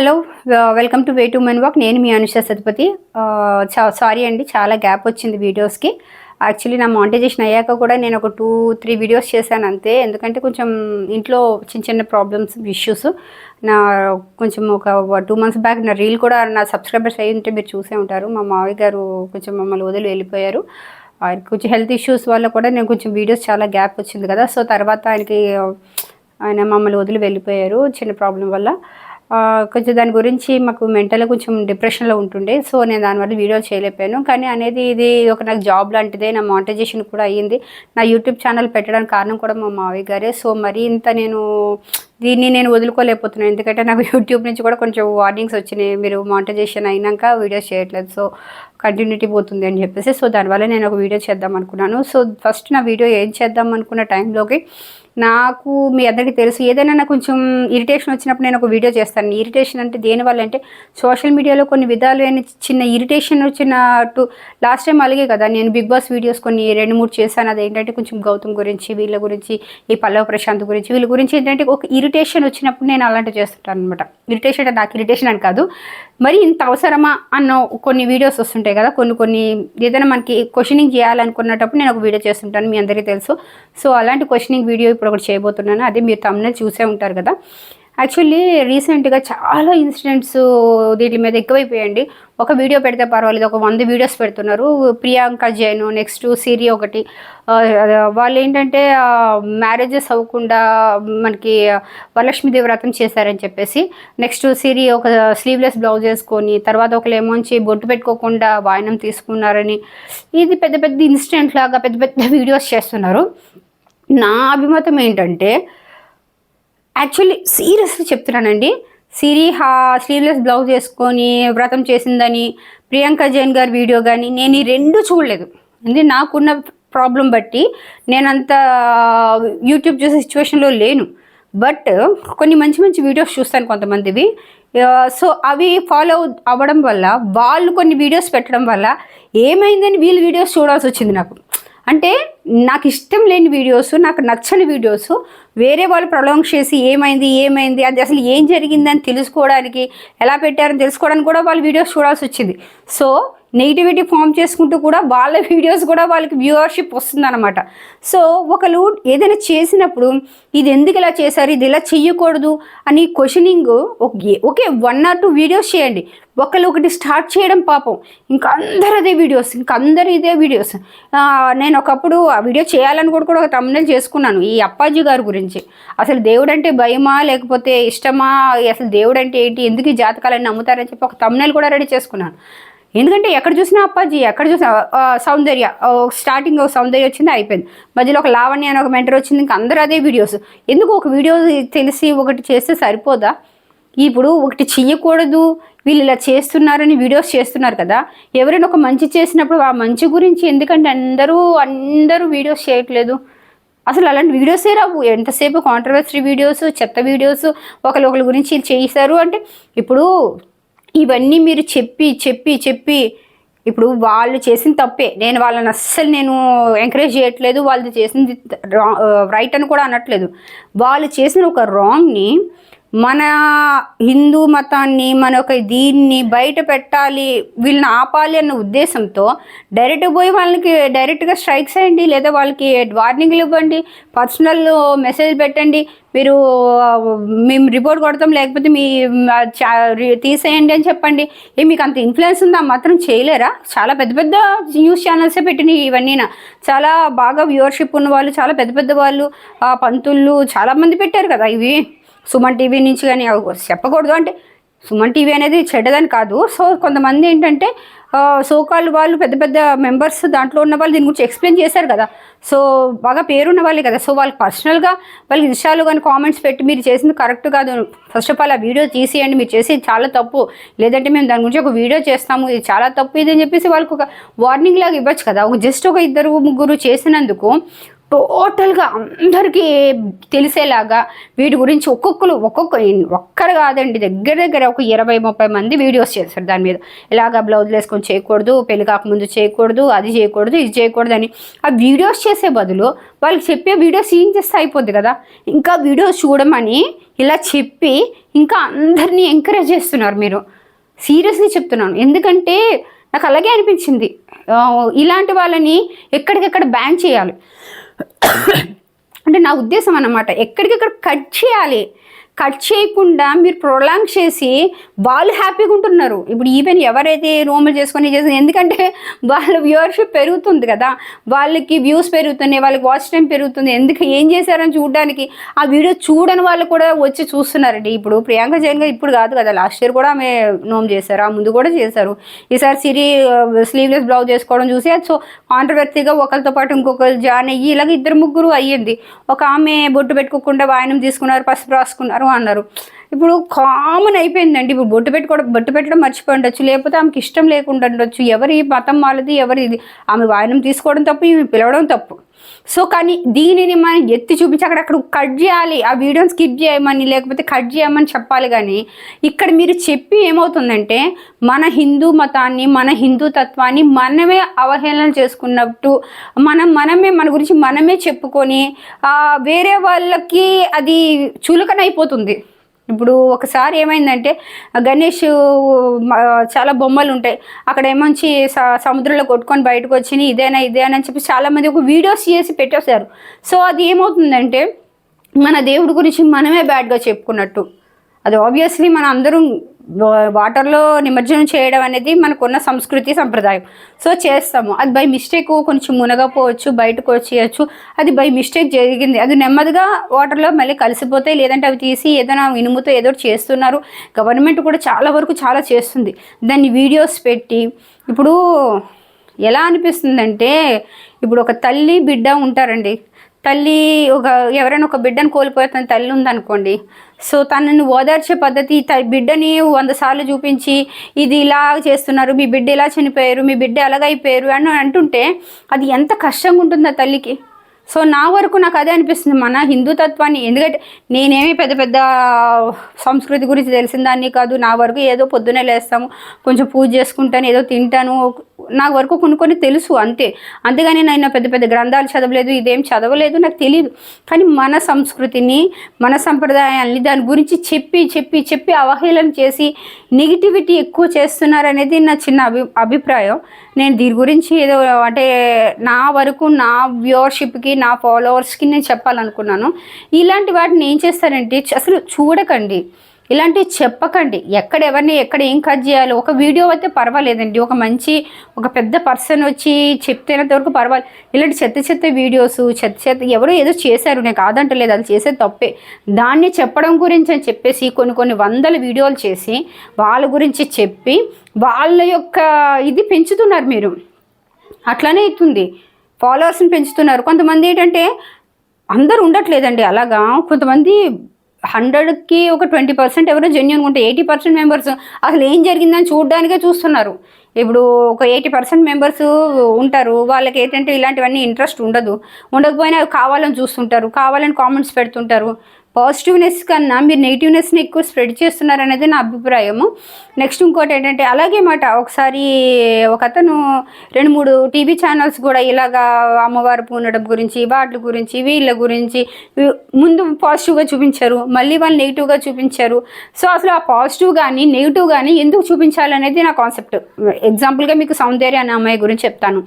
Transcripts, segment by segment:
Hello welcome to way to men walk. నేను మీ Anusha సతిపతి. Sorry అండి చాలా గ్యాప్ వచ్చింది వీడియోస్కి. యాక్చువల్లీ నా మానిటైజేషన్ అయ్యాక కూడా నేను ఒక టూ త్రీ వీడియోస్ చేశాను అంతే. ఎందుకంటే కొంచెం ఇంట్లో చిన్న చిన్న ప్రాబ్లమ్స్ ఇష్యూస్. నా కొంచెం ఒక టూ మంత్స్ బ్యాక్ నా రీల్ కూడా నా సబ్స్క్రైబర్స్ అయ్యి ఉంటే మీరు చూసే ఉంటారు. మా మావయ్య గారు కొంచెం మమ్మల్ని వదిలి వెళ్ళిపోయారు. ఆయనకి కొంచెం హెల్త్ ఇష్యూస్ వల్ల కూడా నేను కొంచెం వీడియోస్ చాలా గ్యాప్ వచ్చింది కదా. సో తర్వాత ఆయనకి ఆయన మమ్మల్ని వదిలి వెళ్ళిపోయారు చిన్న ప్రాబ్లం వల్ల. కొంచెం దాని గురించి మాకు మెంటల్ కొంచెం డిప్రెషన్లో ఉంటుండే. సో నేను దానివల్ల వీడియో చేయలేకపోయాను. కానీ అనేది ఇది ఒక నాకు జాబ్ లాంటిదే. నా మానిటైజేషన్ కూడా అయ్యింది. నా యూట్యూబ్ ఛానల్ పెట్టడానికి కారణం కూడా మా మావయ్య గారే. సో మరి ఇంత నేను దీన్ని నేను వదులుకోలేకపోతున్నాను ఎందుకంటే నాకు యూట్యూబ్ నుంచి కూడా కొంచెం వార్నింగ్స్ వచ్చినాయి. మీరు మానిటైజేషన్ అయినాక వీడియోస్ చేయట్లేదు. సో కంటిన్యూటీ పోతుంది అని చెప్పేసి. సో దానివల్ల నేను ఒక వీడియో చేద్దాం అనుకున్నాను. సో ఫస్ట్ నా వీడియో ఏం చేద్దాం అనుకున్న టైంలోకి నాకు మీ అందరికీ తెలుసు. ఏదైనా నాకు కొంచెం ఇరిటేషన్ వచ్చినప్పుడు నేను ఒక వీడియో చేస్తాను. ఇరిటేషన్ అంటే దేనివల్ల అంటే సోషల్ మీడియాలో కొన్ని విధాలైన చిన్న ఇరిటేషన్ వచ్చినట్టు లాస్ట్ టైం అలాగే కదా నేను బిగ్ బాస్ వీడియోస్ కొన్ని రెండు మూడు చేశాను. అదేంటంటే కొంచెం గౌతమ్ గురించి వీళ్ళ గురించి ఈ పల్లవ ప్రశాంత్ గురించి వీళ్ళ గురించి ఏంటంటే ఒక ఇరిటేషన్ వచ్చినప్పుడు నేను అలాంటివి చేస్తుంటాను అనమాట ఇరిటేషన్ అంటే నాకు ఇరిటేషన్ అని కాదు. మరి ఇంత అవసరమా అన్న కొన్ని వీడియోస్ వస్తుంటాయి కదా కొన్ని కొన్ని ఏదైనా మనకి క్వశ్చనింగ్ చేయాలనుకున్నప్పుడు నేను ఒక వీడియో చేస్తుంటాను మీ అందరికీ తెలుసు. సో అలాంటి క్వశ్చనింగ్ వీడియో ఇప్పుడు ఒకటి చేయబోతున్నాను. అదే మీరు తమ్మునే చూసే ఉంటారు కదా. యాక్చువల్లీ రీసెంట్గా చాలా ఇన్సిడెంట్స్ వీటి మీద ఎక్కువైపోయాయండి. ఒక వీడియో పెడితే పర్వాలేదు ఒక వంద వీడియోస్ పెడుతున్నారు. ప్రియాంక జైన్ నెక్స్ట్ సిరి ఒకటి. వాళ్ళు ఏంటంటే మ్యారేజెస్ అవ్వకుండా మనకి వరలక్ష్మీదేవి వ్రతం చేశారని చెప్పేసి నెక్స్ట్ సిరి ఒక స్లీవ్లెస్ బ్లౌజ్ వేసుకొని తర్వాత ఒకళ్ళు ఏమోంచి బొట్టు పెట్టుకోకుండా వాయనం తీసుకున్నారని ఇది పెద్ద పెద్ద ఇన్సిడెంట్ లాగా పెద్ద పెద్ద వీడియోస్ చేస్తున్నారు. నా అభిమతం ఏంటంటే యాక్చువల్లీ సీరియస్లీ చెప్తున్నానండి. సిరి హా స్లీవ్లెస్ బ్లౌజ్ వేసుకొని వ్రతం చేసిందని ప్రియాంక జైన్ గారి వీడియో కానీ నేను ఈ రెండు చూడలేదు. అంటే నాకున్న ప్రాబ్లం బట్టి నేనంత యూట్యూబ్ చూసే సిచ్యువేషన్లో లేను. బట్ కొన్ని మంచి మంచి వీడియోస్ చూస్తాను కొంతమందివి. సో అవి ఫాలో అవ్వడం వల్ల వాళ్ళు కొన్ని వీడియోస్ పెట్టడం వల్ల ఏమైందని వీళ్ళు వీడియోస్ చూడాల్సి వచ్చింది నాకు. అంటే నాకు ఇష్టం లేని వీడియోస్ నాకు నచ్చని వీడియోస్ వేరే వాళ్ళు ప్రొలాంగ్ చేసి ఏమైంది ఏమైంది అది అసలు ఏం జరిగిందని తెలుసుకోవడానికి ఎలా పెట్టారని తెలుసుకోవడానికి కూడా వాళ్ళు వీడియోస్ చూడాల్సి వచ్చింది. సో నెగిటివిటీ ఫామ్ చేసుకుంటూ కూడా వాళ్ళ వీడియోస్ కూడా వాళ్ళకి వ్యూవర్షిప్ వస్తుందన్నమాట. సో ఒకరు ఏదైనా చేసినప్పుడు ఇది ఎందుకు ఇలా చేశారు ఇది ఇలా చెయ్యకూడదు అని questioning okay one or two videos చేయండి. ఒకళ్ళు ఒకటి స్టార్ట్ చేయడం పాపం. ఇంకా అందరు అదే వీడియోస్ ఇంకా అందరు ఇదే వీడియోస్ నేను ఒకప్పుడు వీడియో చేయాలని కూడా కూడా ఒక తమ్ముళ్ళు చేసుకున్నాను. ఈ అప్పాజీ గారి గురించి. అసలు దేవుడు అంటే భయమా లేకపోతే ఇష్టమా? అసలు దేవుడు అంటే ఏంటి? ఎందుకు ఈ జాతకాలని నమ్ముతారని చెప్పి ఒక తమ్ముళ్ళు కూడా రెడీ చేసుకున్నాను. ఎందుకంటే ఎక్కడ చూసినా అప్పాజీ ఎక్కడ చూసినా సౌందర్య స్టార్టింగ్ ఒక సౌందర్య వచ్చింది అయిపోయింది. మధ్యలో ఒక లావణ్య అని ఒక మెంటర్ వచ్చింది ఇంకా అందరూ అదే వీడియోస్ ఎందుకు ఒక వీడియో తెలిసి ఒకటి చేస్తే సరిపోదా? ఇప్పుడు ఒకటి చెయ్యకూడదు వీళ్ళు ఇలా చేస్తున్నారని వీడియోస్ చేస్తున్నారు కదా. ఎవరైనా ఒక మంచి చేసినప్పుడు ఆ మంచి గురించి ఎందుకంటే అందరూ అందరూ వీడియోస్ చేయట్లేదు. అసలు అలాంటి వీడియోసే రావు. ఎంతసేపు కాంట్రవర్సరీ వీడియోస్ చెత్త వీడియోస్ ఒకరి ఒకరి గురించి చేశారు అంటే ఇప్పుడు ఇవన్నీ మీరు చెప్పి చెప్పి చెప్పి ఇప్పుడు వాళ్ళు చేసిన తప్పే. నేను వాళ్ళని అస్సలు నేను ఎంకరేజ్ చేయట్లేదు. వాళ్ళు చేసింది రైట్ అని కూడా అనట్లేదు. వాళ్ళు చేసిన ఒక రాంగ్ని మన హిందూ మతాన్ని మన ఒక దీన్ని బయట పెట్టాలి వీళ్ళని ఆపాలి అన్న ఉద్దేశంతో డైరెక్ట్ పోయి వాళ్ళకి డైరెక్ట్గా స్ట్రైక్స్ అయ్యండి లేదా వాళ్ళకి వార్నింగ్లు ఇవ్వండి పర్సనల్ మెసేజ్ పెట్టండి మీరు మేము రిపోర్ట్ కొడతాం లేకపోతే మీ చా- తీసేయండి అని చెప్పండి. ఏ మీకు అంత ఇన్ఫ్లుయెన్స్ ఉందా? మాత్రం చేయలేరా? చాలా పెద్ద పెద్ద న్యూస్ ఛానల్సే పెట్టినాయి ఇవన్నీ. చాలా బాగా వ్యూవర్షిప్ ఉన్న వాళ్ళు చాలా పెద్ద పెద్ద వాళ్ళు పంతుళ్ళు చాలామంది పెట్టారు కదా ఇవి. సుమన్ టీవీ నుంచి కానీ అవి చెప్పకూడదు అంటే సుమన్ టీవీ అనేది చెడ్డదని కాదు. సో కొంతమంది ఏంటంటే సోకాలు వాళ్ళు పెద్ద పెద్ద మెంబర్స్ దాంట్లో ఉన్న వాళ్ళు దీని గురించి ఎక్స్ప్లెయిన్ చేశారు కదా. సో బాగా పేరున్న వాళ్ళే కదా. సో వాళ్ళకి పర్సనల్గా వాళ్ళకి ఇన్స్టాలో కానీ కామెంట్స్ పెట్టి మీరు చేసింది కరెక్ట్ కాదు. ఫస్ట్ ఆఫ్ ఆల్ ఆ వీడియో తీసేయండి. మీరు చేసేది చాలా తప్పు. లేదంటే మేము దాని గురించి ఒక వీడియో చేస్తాము. ఇది చాలా తప్పు. ఇది అని చెప్పేసి వాళ్ళకి ఒక వార్నింగ్ లాగా ఇవ్వచ్చు కదా. ఒక జస్ట్ ఒక ఇద్దరు ముగ్గురు చేసినందుకు టోటల్గా అందరికీ తెలిసేలాగా వీటి గురించి ఒక్కొక్కరు ఒక్కొక్క ఒక్కరు కాదండి దగ్గర దగ్గర ఒక ఇరవై ముప్పై మంది వీడియోస్ చేస్తారు దాని మీద. ఇలాగ బ్లౌజులు వేసుకొని చేయకూడదు పెళ్ళి కాకముందు చేయకూడదు అది చేయకూడదు ఇది చేయకూడదు అని. ఆ వీడియోస్ చేసే బదులు వాళ్ళకి చెప్పే వీడియోస్ ఏం చేస్తే అయిపోద్ది కదా. ఇంకా వీడియోస్ చూడమని ఇలా చెప్పి ఇంకా అందరినీ ఎంకరేజ్ చేస్తున్నారు మీరు. సీరియస్లీ చెప్తున్నాను. ఎందుకంటే నాకు అలాగే అనిపించింది. ఇలాంటి వాళ్ళని ఎక్కడికెక్కడ బ్యాన్ చేయాలి. అంటే నా ఉద్దేశం అన్నమాట ఎక్కడికెక్కడ కట్ చేయాలి. కట్ చేయకుండా మీరు ప్రొలాంగ్ చేసి వాళ్ళు హ్యాపీగా ఉంటున్నారు. ఇప్పుడు ఈవెన్ ఎవరైతే రూములు చేసుకొని చేసిన ఎందుకంటే వాళ్ళ వ్యూవర్షిప్ పెరుగుతుంది కదా. వాళ్ళకి వ్యూస్ పెరుగుతున్నాయి వాళ్ళకి వాచ్ టైం పెరుగుతుంది. ఎందుకు ఏం చేశారని చూడడానికి ఆ వీడియో చూడని వాళ్ళు కూడా వచ్చి చూస్తున్నారండి. ఇప్పుడు ప్రియాంక జైన్ గారు ఇప్పుడు కాదు కదా. లాస్ట్ ఇయర్ కూడా ఆమె నోమ్ చేశారు ఆ ముందు కూడా చేశారు. ఈసారి సిరి స్లీవ్లెస్ బ్లౌజ్ చేసుకోవడం చూసి సో కాంట్రవర్సీగా ఒకరితో పాటు ఇంకొకరు జాయిన్ అయ్యి ఇలాగ ఇద్దరు ముగ్గురు అయ్యింది. ఒక ఆమె బొట్టు పెట్టుకోకుండా వాయనం తీసుకున్నారు పసుపు రాసుకున్నారు. అన్నారు ఇప్పుడు కామన్ అయిపోయిందండి. ఇప్పుడు బొట్టు పెట్టుకోవడం బొట్టు పెట్టడం మర్చిపోయి ఉండొచ్చు. లేకపోతే ఆమెకి ఇష్టం లేకుండా ఉండొచ్చు. ఎవరి మతం వాళ్ళది ఎవరి ఇది ఆమె వాయనం తీసుకోవడం తప్పు ఇవి పిలవడం తప్పు. సో కానీ దీనిని మనం ఎత్తి చూపించి అక్కడ అక్కడ కట్ చేయాలి. ఆ వీడియోని స్కిప్ చేయమని లేకపోతే కట్ చేయమని చెప్పాలి కానీ ఇక్కడ మీరు చెప్పి ఏమవుతుందంటే మన హిందూ మతాన్ని మన హిందూ తత్వాన్ని మనమే అవహేళన చేసుకున్నట్టు మనం మనమే మన గురించి మనమే చెప్పుకొని వేరే వాళ్ళకి అది చులకనైపోతుంది. ఇప్పుడు ఒకసారి ఏమైందంటే గణేష్ చాలా బొమ్మలు ఉంటాయి. అక్కడ ఏమంచి స- సముద్రంలో కొట్టుకొని బయటకు వచ్చి ఇదేనా ఇదేనా అని చెప్పి చాలామంది ఒక వీడియోస్ చేసి పెట్టేశారు. సో అది ఏమవుతుందంటే మన దేవుడి గురించి మనమే బ్యాడ్గా చెప్పుకున్నట్టు. అది ఆబ్వియస్లీ మన అందరం వాటర్లో నిమజ్జనం చేయడం అనేది మనకున్న సంస్కృతి సంప్రదాయం. సో చేస్తాము. అది బై మిస్టేక్ కొంచెం మునగపోవచ్చు బయటకు వచ్చేయచ్చు. అది బై మిస్టేక్ జరిగింది. అది నెమ్మదిగా వాటర్లో మళ్ళీ కలిసిపోతాయి లేదంటే అవి తీసి ఏదైనా ఇనుముతో ఏదో చేస్తున్నారు. గవర్నమెంట్ కూడా చాలా వరకు చాలా చేస్తుంది. దాన్ని వీడియోస్ పెట్టి ఇప్పుడు ఎలా అనిపిస్తుందంటే ఇప్పుడు ఒక తల్లి బిడ్డ ఉంటారండి. తల్లి ఒక ఎవరైనా ఒక బిడ్డను కోల్పోయే తన తల్లి ఉందనుకోండి. సో తనని ఓదార్చే పద్ధతి త- బిడ్డని వంద సార్లు చూపించి ఇది ఇలా చేస్తున్నారు మీ బిడ్డ ఇలా చనిపోయారు మీ బిడ్డ ఎలాగైపోయారు అని అంటుంటే అది ఎంత కష్టంగా ఉంటుంది ఆ తల్లికి. సో నా వరకు నాకు అదే అనిపిస్తుంది. మన హిందూ తత్వాన్ని ఎందుకంటే నేనేమి పెద్ద పెద్ద సంస్కృతి గురించి తెలిసిన దాన్ని కాదు. నా వరకు ఏదో పొద్దునే లేస్తాము కొంచెం పూజ చేసుకుంటాను ఏదో తింటాను నా వరకు కొన్ని కొన్ని తెలుసు అంతే. అంతేగాని నేను పెద్ద పెద్ద గ్రంథాలు చదవలేదు ఇదేం చదవలేదు నాకు తెలియదు కానీ మన సంస్కృతిని మన సంప్రదాయాల్ని దాని గురించి చెప్పి చెప్పి చెప్పి అవహేళన చేసి నెగిటివిటీ ఎక్కువ చేస్తున్నారు అనేది నా చిన్న అభి అభిప్రాయం. నేను దీని గురించి ఏదో అంటే నా వరకు నా వ్యూవర్షిప్కి నా ఫాలోవర్స్కి నేను చెప్పాలనుకున్నాను. ఇలాంటి వాటిని ఏం చేస్తారంటే అసలు చూడకండి. ఇలాంటివి చెప్పకండి. ఎక్కడ ఎవరిని ఎక్కడ ఏం కట్ చేయాలి. ఒక వీడియో అయితే పర్వాలేదండి. ఒక మంచి ఒక పెద్ద పర్సన్ వచ్చి చెప్తేనంత వరకు పర్వాలేదు ఇలాంటి చెత్త చెత్త వీడియోస్ చెత్త చెత్త ఎవరో ఏదో చేశారు. నేను కాదంటలేదు. అది చేసే తప్పే. దాన్ని చెప్పడం గురించి అని చెప్పేసి కొన్ని కొన్ని వందల వీడియోలు చేసి వాళ్ళ గురించి చెప్పి వాళ్ళ యొక్క ఇది పెంచుతున్నారు మీరు. అట్లానే అవుతుంది. ఫాలోవర్స్ని పెంచుతున్నారు. కొంతమంది ఏంటంటే అందరూ ఉండట్లేదండి. అలాగా? కొంతమంది హండ్రెడ్కి ఒక ట్వంటీ పర్సెంట్ ఎవరో జెన్యున్గా ఉంటే ఎయిటీ పర్సెంట్ మెంబర్స్ అసలు ఏం జరిగిందని చూడడానికే చూస్తున్నారు. ఇప్పుడు ఒక ఎయిటీ పర్సెంట్ మెంబర్స్ ఉంటారు. వాళ్ళకి ఏంటంటే ఇలాంటివన్నీ ఇంట్రెస్ట్ ఉండదు. ఉండకపోయినా అవి కావాలని చూస్తుంటారు. కావాలని కామెంట్స్ పెడుతుంటారు. పాజిటివ్నెస్ కన్నా మీరు నెగిటివ్నెస్ని ఎక్కువ స్ప్రెడ్ చేస్తున్నారు అనేది నా అభిప్రాయము. నెక్స్ట్ ఇంకోటి ఏంటంటే అలాగే మాట ఒకసారి ఒక అతను రెండు మూడు టీవీ ఛానల్స్ కూడా ఇలాగా అమ్మవారు పూనడం గురించి వాటి గురించి వీళ్ళ గురించి ముందు పాజిటివ్గా చూపించారు మళ్ళీ వాళ్ళు నెగిటివ్గా చూపించారు. సో అసలు ఆ పాజిటివ్ కానీ నెగిటివ్ కానీ ఎందుకు చూపించాలనేది నా కాన్సెప్ట్. ఎగ్జాంపుల్గా మీకు సౌందర్య అనే అమ్మాయి గురించి చెప్తాను.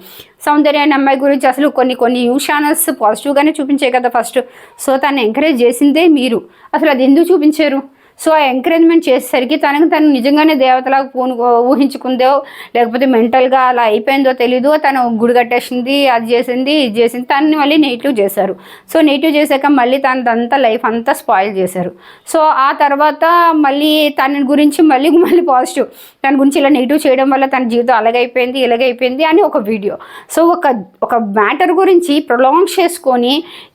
సౌందర్య అనే అమ్మాయి గురించి అసలు కొన్ని కొన్ని న్యూస్ ఛానల్స్ పాజిటివ్గానే చూపించాయి కదా ఫస్ట్. సో తను ఎంకరేజ్ చేసిందే మీరు. అసలు అది ఎందుకు చూపించారు? సో ఆ ఎంకరేజ్మెంట్ చేసేసరికి తనకు తను నిజంగానే దేవతలాగా పూను ఊహించుకుందో లేకపోతే మెంటల్గా అలా అయిపోయిందో తెలీదు. తను గుడి కట్టేసింది అది చేసింది ఇది చేసింది. తనని మళ్ళీ నెగిటివ్ చేశారు. సో నెగిటివ్ చేశాక మళ్ళీ తనదంతా లైఫ్ అంతా స్పాయిల్ చేశారు. సో ఆ తర్వాత మళ్ళీ తన గురించి మళ్ళీ మళ్ళీ పాజిటివ్. తన గురించి ఇలా నెగిటివ్ చేయడం వల్ల తన జీవితం అలాగైపోయింది ఇలాగైపోయింది అని ఒక వీడియో సో ఒక ఒక మ్యాటర్ గురించి ప్రొలాంగ్ చేసుకొని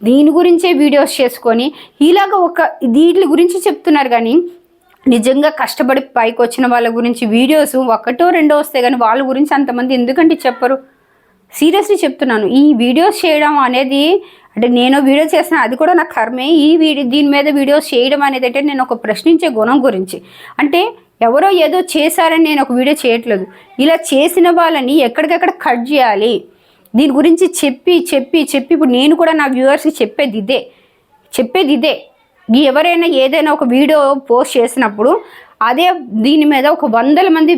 దీని గురించే వీడియోస్ చేసుకొని ఇలాగ ఒక దీని గురించి చెప్తున్నారు కానీ నిజంగా కష్టపడి పైకి వచ్చిన వాళ్ళ గురించి వీడియోస్ ఒకటో రెండో వస్తే కానీ వాళ్ళ గురించి అంతమంది ఎందుకంటే చెప్పరు? సీరియస్లీ చెప్తున్నాను. ఈ వీడియోస్ చేయడం అనేది అంటే నేను వీడియో చేసిన అది కూడా నా కర్మే. ఈ వీడియో దీని మీద వీడియోస్ చేయడం అనేది అంటే నేను ఒక ప్రశ్నించే గుణం గురించి. అంటే ఎవరో ఏదో చేశారని నేను ఒక వీడియో చేయట్లేదు. ఇలా చేసిన వాళ్ళని ఎక్కడికక్కడ కట్ చేయాలి. దీని గురించి చెప్పి చెప్పి చెప్పి ఇప్పుడు నేను కూడా నా వ్యూవర్స్కి చెప్పేది ఇదే. చెప్పేది ఇదే. ఎవరైనా ఏదైనా ఒక వీడియో పోస్ట్ చేసినప్పుడు అదే దీని మీద ఒక వందల మంది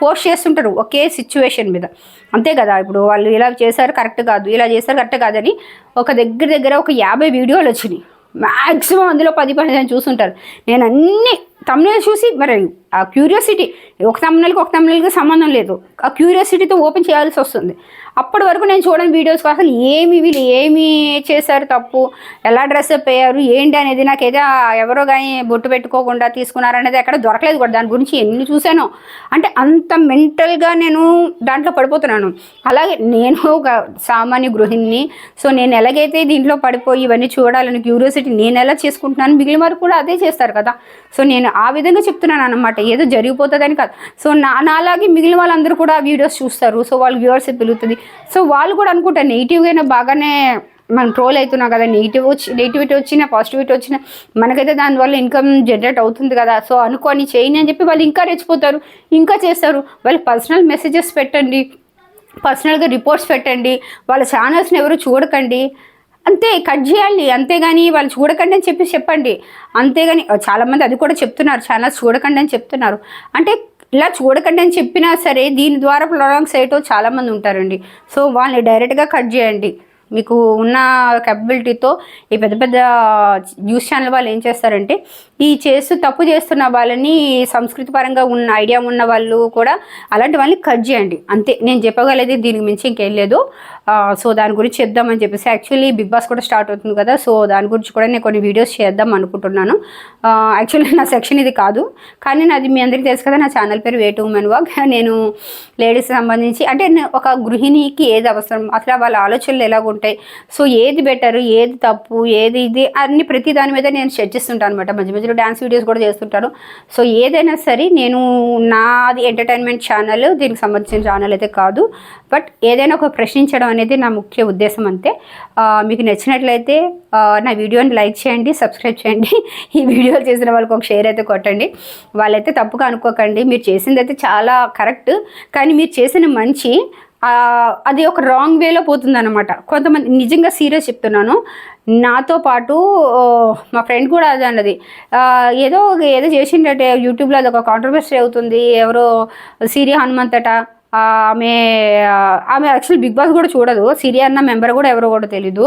పోస్ట్ చేస్తుంటారు ఒకే సిచ్యువేషన్ మీద. అంతే కదా ఇప్పుడు వాళ్ళు ఇలా చేశారు కరెక్ట్ కాదు ఇలా చేశారు కరెక్ట్ కాదని ఒక దగ్గర దగ్గర ఒక యాభై వీడియోలు వచ్చినాయి. మ్యాక్సిమం అందులో పది పదిహేను చూసుంటారు. నేను అన్నీ తమిళ చూసి మరి ఆ క్యూరియాసిటీ ఒక తమిళకి ఒక తమిళకి సంబంధం లేదు. ఆ క్యూరియాసిటీతో ఓపెన్ చేయాల్సి వస్తుంది. అప్పటి వరకు నేను చూడని వీడియోస్ అసలు ఏమి వీళ్ళు ఏమి చేశారు తప్పు ఎలా డ్రెస్అప్ అయ్యారు ఏంటి అనేది నాకైతే ఎవరో కానీ బొట్టు పెట్టుకోకుండా తీసుకున్నారనేది ఎక్కడ దొరకలేదు కూడా. దాని గురించి ఎన్ని చూశానో. అంటే అంత మెంటల్గా నేను దాంట్లో పడిపోతున్నాను. అలాగే నేను ఒక సామాన్య గృహిణిని సో నేను ఎలాగైతే దీంట్లో పడిపోయి ఇవన్నీ చూడాలని క్యూరియాసిటీ నేను ఎలా చేసుకుంటున్నాను మిగిలిన వారు కూడా అదే చేస్తారు కదా. సో నేను ఆ విధంగా చెప్తున్నాను అనమాట ఏదో జరిగిపోతుందని కాదు. సో నా నాలాగే మిగిలిన వాళ్ళందరూ కూడా వీడియోస్ చూస్తారు. సో వాళ్ళు వ్యూవర్స్ పెరుగుతుంది. సో వాళ్ళు కూడా అనుకుంటారు నెగిటివ్గా బాగానే మనం ట్రోల్ అవుతున్నాం కదా. నెగిటివ్ వచ్చి నెగిటివిటీ వచ్చినా పాజిటివిటీ వచ్చినా మనకైతే దానివల్ల ఇన్కమ్ జనరేట్ అవుతుంది కదా. సో అనుకోని చేయని అని చెప్పి వాళ్ళు ఇంకా రెచ్చిపోతారు. ఇంకా చేస్తారు. వాళ్ళు పర్సనల్ మెసేజెస్ పెట్టండి. పర్సనల్గా రిపోర్ట్స్ పెట్టండి. వాళ్ళ ఛానల్స్ని ఎవరు చూడకండి. అంతే కట్ చేయాలి. అంతేగాని వాళ్ళు చూడకండి అని చెప్పి చెప్పండి. అంతేగాని చాలామంది అది కూడా చెప్తున్నారు. ఛానల్స్ చూడకండి అని చెప్తున్నారు. అంటే ఇలా చూడకండి అని చెప్పినా సరే దీని ద్వారా ప్రొలాంగ్స్ అయ్యేటో చాలామంది ఉంటారండి. సో వాళ్ళని డైరెక్ట్గా కట్ చేయండి. మీకు ఉన్న కెపబిలిటీతో ఈ పెద్ద పెద్ద న్యూస్ ఛానల్ వాళ్ళు ఏం చేస్తారంటే ఈ చేస్తూ తప్పు చేస్తున్న వాళ్ళని సంస్కృతి పరంగా ఉన్న ఐడియా ఉన్న వాళ్ళు కూడా అలాంటి వాళ్ళని కట్ చేయండి. అంతే నేను చెప్పగలేదు దీనికి మించి ఇంకేం లేదు. సో దాని గురించి చెప్దామని చెప్పేసి యాక్చువల్లీ బిగ్ బాస్ కూడా స్టార్ట్ అవుతుంది కదా సో దాని గురించి కూడా నేను కొన్ని వీడియోస్ చేద్దాం అనుకుంటున్నాను. యాక్చువల్లీ నా సెక్షన్ ఇది కాదు కానీ నాది మీ అందరికీ తెలుసు కదా నా ఛానల్ పేరు వే టూ మెన్ వాక్ నేను లేడీస్ సంబంధించి అంటే ఒక గృహిణికి ఏది అవసరం అసలు వాళ్ళ ఆలోచనలు ఎలా ఉంటాయి. సో ఏది బెటర్ ఏది తప్పు ఏది ఇది అన్ని ప్రతి దాని మీద నేను చర్చిస్తుంటాను అనమాట మధ్య మధ్యలో డ్యాన్స్ వీడియోస్ కూడా చేస్తుంటాను. సో ఏదైనా సరే నేను నాది ఎంటర్టైన్మెంట్ ఛానల్ దీనికి సంబంధించిన ఛానల్ అయితే కాదు. బట్ ఏదైనా ఒక ప్రశ్నించడం అనేది నా ముఖ్య ఉద్దేశం అంతే. మీకు నచ్చినట్లయితే నా వీడియోని లైక్ చేయండి సబ్స్క్రైబ్ చేయండి. ఈ వీడియోలు చేసిన వాళ్ళకి ఒక షేర్ అయితే కొట్టండి. వాళ్ళైతే తప్పుగా అనుకోకండి. మీరు చేసింది అయితే చాలా కరెక్ట్. కానీ మీరు చేసిన మంచి అది ఒక రాంగ్ వేలో పోతుంది అనమాట కొంతమంది నిజంగా సీరియస్ చెప్తున్నాను. నాతో పాటు మా ఫ్రెండ్ కూడా అదే అన్నది. ఏదో ఏదో చేసిండటే యూట్యూబ్లో అది ఒక కాంట్రవర్సీ అవుతుంది. ఎవరో సిరి హనుమంతట ఆమె ఆమె యాక్చువల్ బిగ్ బాస్ కూడా చూడదు. సిరి అన్న మెంబర్ కూడా ఎవరో కూడా తెలీదు.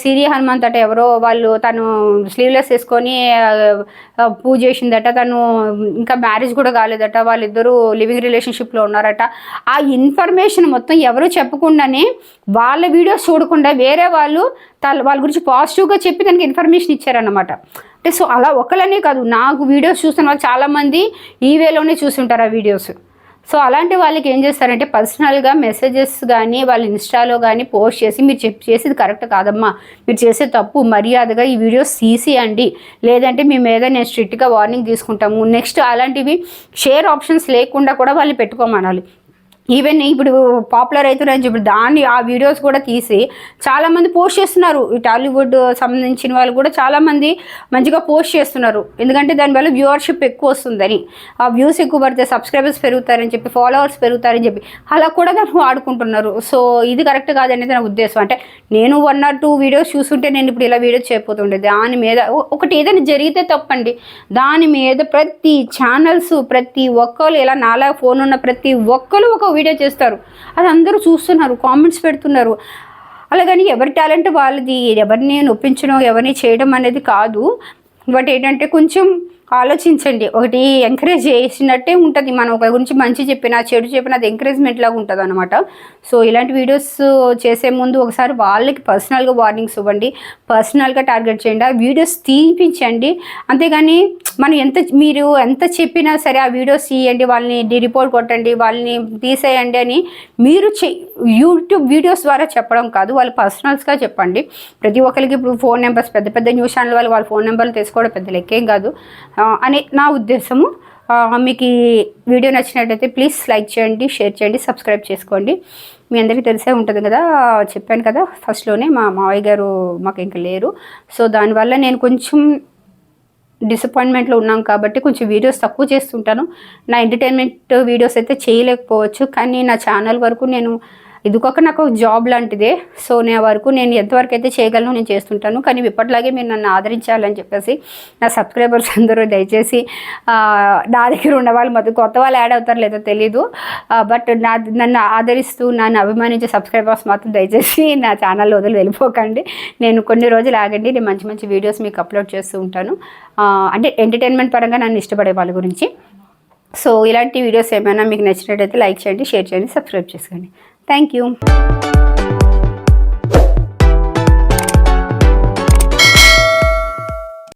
సిరి హనుమంత్ అట ఎవరో వాళ్ళు తను స్లీవ్లెస్ వేసుకొని పూజ చేసిందట. తను ఇంకా మ్యారేజ్ కూడా కాలేదట. వాళ్ళిద్దరూ లివింగ్ రిలేషన్షిప్లో ఉన్నారట. ఆ ఇన్ఫర్మేషన్ మొత్తం ఎవరు చెప్పకుండానే వాళ్ళ వీడియోస్ చూడకుండా వేరే వాళ్ళు వాళ్ళ గురించి పాజిటివ్గా చెప్పి దానికి ఇన్ఫర్మేషన్ ఇచ్చారన్నమాట. అంటే సో అలా ఒకళ్ళనే కాదు నాకు వీడియోస్ చూస్తున్న వాళ్ళు చాలామంది ఈ వేలోనే చూస్తుంటారు ఆ వీడియోస్ సో అలాంటి వాళ్ళకి ఏం చేస్తారంటే పర్సనల్గా మెసేజెస్ కానీ వాళ్ళ ఇన్స్టాలో కానీ పోస్ట్ చేసి మీరు చెప్ చేసేది కరెక్ట్ కాదమ్మా. మీరు చేసే తప్పు మర్యాదగా ఈ వీడియోస్ తీసేయండి లేదంటే మీ మీద నేను స్ట్రిక్ట్గా వార్నింగ్ తీసుకుంటాము. నెక్స్ట్ అలాంటివి షేర్ ఆప్షన్స్ లేకుండా కూడా వాళ్ళు పెట్టుకోమనాలి. ఈవెన్ ఇప్పుడు పాపులర్ అవుతున్నారని చెప్పి దాన్ని ఆ వీడియోస్ కూడా తీసి చాలామంది పోస్ట్ చేస్తున్నారు. ఈ టాలీవుడ్ సంబంధించిన వాళ్ళు కూడా చాలామంది మంచిగా పోస్ట్ చేస్తున్నారు. ఎందుకంటే దానివల్ల వ్యూవర్షిప్ ఎక్కువ వస్తుందని. ఆ వ్యూస్ ఎక్కువ పడితే సబ్స్క్రైబర్స్ పెరుగుతారని చెప్పి ఫాలోవర్స్ పెరుగుతారని చెప్పి అలా కూడా దాన్ని వాడుకుంటున్నారు. సో ఇది కరెక్ట్ కాదనేది నా ఉద్దేశం. అంటే నేను వన్ ఆర్ టూ వీడియోస్ చూస్తుంటే నేను ఇప్పుడు ఇలా వీడియోస్ చేయకపోతుండే దాని మీద ఒకటి ఏదైనా జరిగితే తప్పండి. దాని మీద ప్రతి ఛానల్స్ ప్రతి ఒక్కరు ఇలా నాలా ఫోన్ ఉన్న ప్రతి ఒక్కరు ఒక వీడియో చేస్తారు. అది అందరూ చూస్తున్నారు కామెంట్స్ పెడుతున్నారు. అలాగని ఎవరి టాలెంట్ వాళ్ళది ఎవరిని నొప్పించడం ఎవరిని చేయడం అనేది కాదు. బట్ ఏంటంటే కొంచెం ఆలోచించండి. ఒకటి ఎంకరేజ్ చేసినట్టే ఉంటుంది. మనం ఒక గురించి మంచి చెప్పినా చెడు చెప్పినా అది ఎంకరేజ్మెంట్ లాగా ఉంటుంది అనమాట సో ఇలాంటి వీడియోస్ చేసే ముందు ఒకసారి వాళ్ళకి పర్సనల్గా వార్నింగ్స్ ఇవ్వండి. పర్సనల్గా టార్గెట్ చేయండి. ఆ వీడియోస్ తీపించండి. అంతేగాని మనం ఎంత మీరు ఎంత చెప్పినా సరే ఆ వీడియోస్ తీయండి. వాళ్ళని రిపోర్ట్ కొట్టండి. వాళ్ళని తీసేయండి అని మీరు యూట్యూబ్ వీడియోస్ ద్వారా చెప్పడం కాదు. వాళ్ళు పర్సనల్స్గా చెప్పండి. ప్రతి ఒక్కరికి ఇప్పుడు ఫోన్ నెంబర్స్ పెద్ద పెద్ద న్యూస్ ఛానల్ వాళ్ళు వాళ్ళ ఫోన్ నెంబర్లు తీసుకోవడం పెద్ద లెక్కేం కాదు. అని నా ఉద్దేశము. మీకు ఈ వీడియో నచ్చినట్టయితే ప్లీజ్ లైక్ చేయండి షేర్ చేయండి సబ్స్క్రైబ్ చేసుకోండి. మీ అందరికీ తెలిసే ఉంటుంది కదా చెప్పాను కదా ఫస్ట్లోనే మా మావయ్య గారు మాకు ఇంకా లేరు. సో దానివల్ల నేను కొంచెం డిసప్పాయింట్మెంట్లో ఉన్నాం కాబట్టి కొంచెం వీడియోస్ తక్కువ చేస్తుంటాను. నా ఎంటర్టైన్మెంట్ వీడియోస్ అయితే చేయలేకపోవచ్చు. కానీ నా ఛానల్ వరకు నేను ఇదికొక నాకు జాబ్ లాంటిదే. సో నేను వరకు నేను ఎంతవరకు అయితే చేయగలను నేను చేస్తుంటాను. కానీ ఇప్పటిలాగే మీరు నన్ను ఆదరించాలని చెప్పేసి నా సబ్స్క్రైబర్స్ అందరూ దయచేసి నా దగ్గర ఉన్న వాళ్ళు మొత్తం కొత్త వాళ్ళు యాడ్ అవుతారు లేదో తెలీదు. బట్ నా నన్ను ఆదరిస్తూ నన్ను అభిమానించే సబ్స్క్రైబర్స్ మాత్రం దయచేసి నా ఛానల్లో వదిలి వెళ్ళిపోకండి. నేను కొన్ని రోజులు ఆగండి. నేను మంచి మంచి వీడియోస్ మీకు అప్లోడ్ చేస్తూ ఉంటాను. అంటే ఎంటర్టైన్మెంట్ పరంగా నన్ను ఇష్టపడే వాళ్ళ గురించి. సో ఇలాంటి వీడియోస్ ఏమైనా మీకు నచ్చినట్టయితే లైక్ చేయండి షేర్ చేయండి సబ్స్క్రైబ్ చేసుకోండి. Thank you.